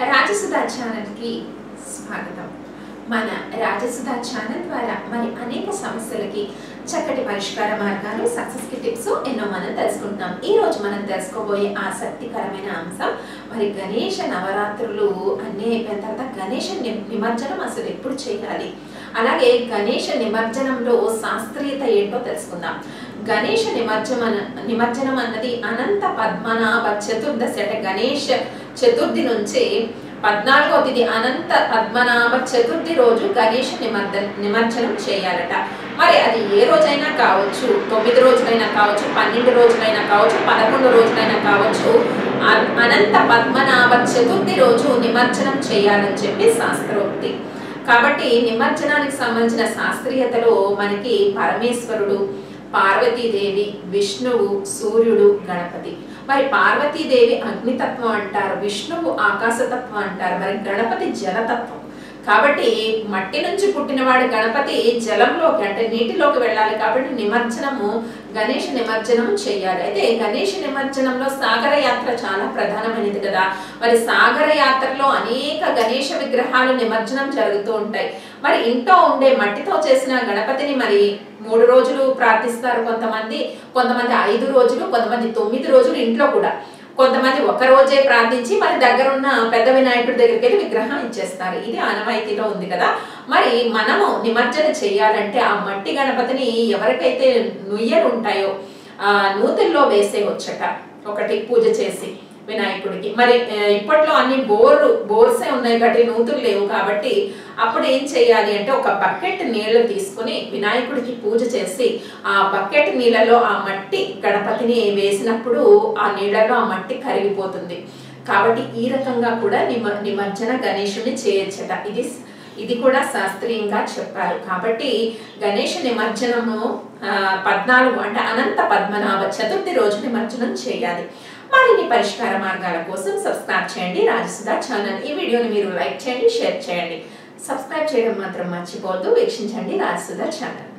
రాజసుధా ఛానల్కి స్వాగతం. మన రాజసుధా ఛానల్ ద్వారా మరి అనేక సమస్యలకి చక్కటి పరిష్కార మార్గాలు సక్సెస్కి టిప్స్ ఎన్నో మనం తెలుసుకుంటున్నాం. ఈ రోజు మనం తెలుసుకోబోయే ఆసక్తికరమైన అంశం మరి గణేష నవరాత్రులు అన్నీ అయిపోయిన తర్వాత గణేష నిమజ్జనం అసలు ఎప్పుడు చేయాలి? అలాగే గణేష నిమజ్జనంలో శాస్త్రీయత ఏంటో తెలుసుకుందాం. గణేష నిమజ్జన నిమజ్జనం అన్నది అనంత పద్మనాభ చతుర్దశ అంటే గణేష చతుర్థి నుంచి పద్నాలుగో తేదీ అనంత పద్మనాభ చతుర్థి రోజు గణేష నిమజ్జ నిమజ్జనం చేయాలట. మరి అది ఏ రోజైనా కావచ్చు తొమ్మిది రోజులైనా కావచ్చు పన్నెండు రోజులైనా కావచ్చు పదకొండు రోజులైనా కావచ్చు అనంత పద్మనాభ చతుర్థి రోజు నిమజ్జనం చేయాలని చెప్పి శాస్త్రోక్తి. కాబట్టి నిమజ్జనానికి సంబంధించిన శాస్త్రీయతలో మనకి పరమేశ్వరుడు పార్వతీదేవి విష్ణువు సూర్యుడు గణపతి. మరి పార్వతీదేవి అగ్నితత్వం అంటారు విష్ణువు ఆకాశతత్వం అంటారు మరి గణపతి జలతత్వం. కాబట్టి మట్టి నుంచి పుట్టినవాడు గణపతి జలంలోకి అంటే నీటిలోకి వెళ్ళాలి కాబట్టి నిమజ్జనము గణేష్ నిమజ్జనం చేయాలి. అయితే గణేష్ నిమజ్జనంలో సాగర యాత్ర చాలా ప్రధానమైనది కదా. మరి సాగర యాత్రలో అనేక గణేష విగ్రహాలు నిమజ్జనం జరుగుతూ ఉంటాయి. మరి ఇంట్లో ఉండే మట్టితో చేసిన గణపతిని మరి మూడు రోజులు ప్రార్థిస్తారు కొంతమంది కొంతమంది ఐదు రోజులు కొంతమంది తొమ్మిది రోజులు ఇంట్లో కూడా. కొంతమంది ఒక రోజే ప్రార్థించి మరి దగ్గరున్న పెద్ద వినాయకుడి దగ్గరికి వెళ్ళి విగ్రహం ఇచ్చేస్తారు. ఇది ఆనవాయితీలో ఉంది కదా. మరి మనము నిమజ్జన చేయాలంటే ఆ మట్టి గణపతిని ఎవరికైతే నుయ్యలు ఉంటాయో ఆ నూతుల్లో వేసేయవచ్చట ఒకటి పూజ చేసి వినాయకుడికి. మరి ఇప్పట్లో అన్ని బోర్లు బోర్సే ఉన్నాయి కాబట్టి నూతులు లేవు కాబట్టి అప్పుడు ఏం చేయాలి అంటే ఒక బకెట్ నీళ్ళు తీసుకుని వినాయకుడికి పూజ చేసి ఆ బకెట్ నీళ్ళలో ఆ మట్టి గణపతిని వేసినప్పుడు ఆ నీళ్ళలో ఆ మట్టి కరిగిపోతుంది. కాబట్టి ఈ రకంగా కూడా నిమ నిమజ్జన గణేషుని చేయొచ్చట. ఇది ఇది కూడా శాస్త్రీయంగా చెప్పారు. కాబట్టి గణేష నిమజ్జనము పద్నాలుగు అంటే అనంత పద్మనాభ చతుర్థి రోజు నిమజ్జనం చేయాలి. మరిన్ని పరిష్కార మార్గాల కోసం సబ్స్క్రైబ్ చేయండి. రాజసుధా ఛానల్. ఈ వీడియోని మీరు లైక్ చేయండి షేర్ చేయండి. సబ్స్క్రైబ్ చేయడం మాత్రం మర్చిపోవద్దు. వీక్షించండి రాజసుధా ఛానల్.